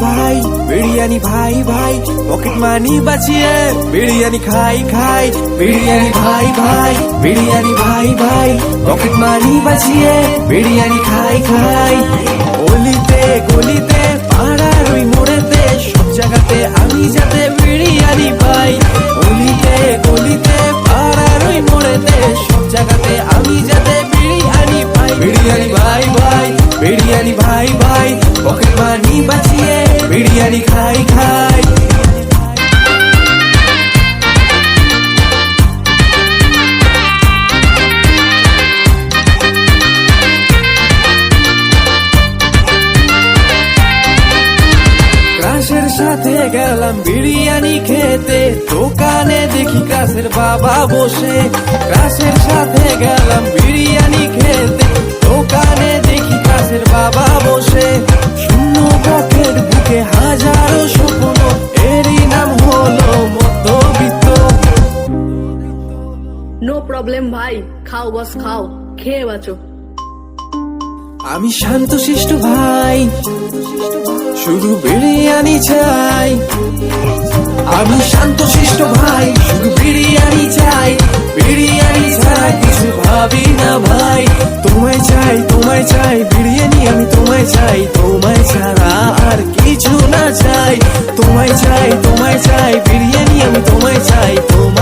ভাই, বিরিয়ানি ভাই ভাই, পকেট মানি বাঁচিয়ে বিরিয়ানি খাই খাই, বিরিয়ানি ভাই ভাই, বিরিয়ানি ভাই ভাই, পকেট মানি বাঁচিয়ে বিরিয়ানি খাই খাই। গলিতে গলিতে, পাড়ার ওই মোড়েতে, সব জায়গাতে আমি যাতে বিরিয়ানি পাই। গলিতে গলিতে বিরিয়ানি খাই খাই। সাথে গেলাম বিরিয়ানি খেতে। দোকানে দেখি ক্রাশের বাবা বসে। ক্রাশের সাথে গেলাম বিরিয়ানি খেতে। প্রবলেম ভাই। খাও বস খাও। খেয়ে বাঁচো। আমি শান্ত শিষ্ট ভাই। শুধু বিরিয়ানি চাই। আমি শান্ত শিষ্ট ভাই। শুধু বিরিয়ানি চাই। বিরিয়ানি ছাড়া কিছু ভাবি না ভাই। তোমায় চাই তোমায় চাই। বিরিয়ানি আমি তোমায় চাই। তোমায় ছাড়া আর কিছু না চাই। তোমায় চাই তোমায় চাই। বিরিয়ানি আমি তোমায় চাই। তোমায়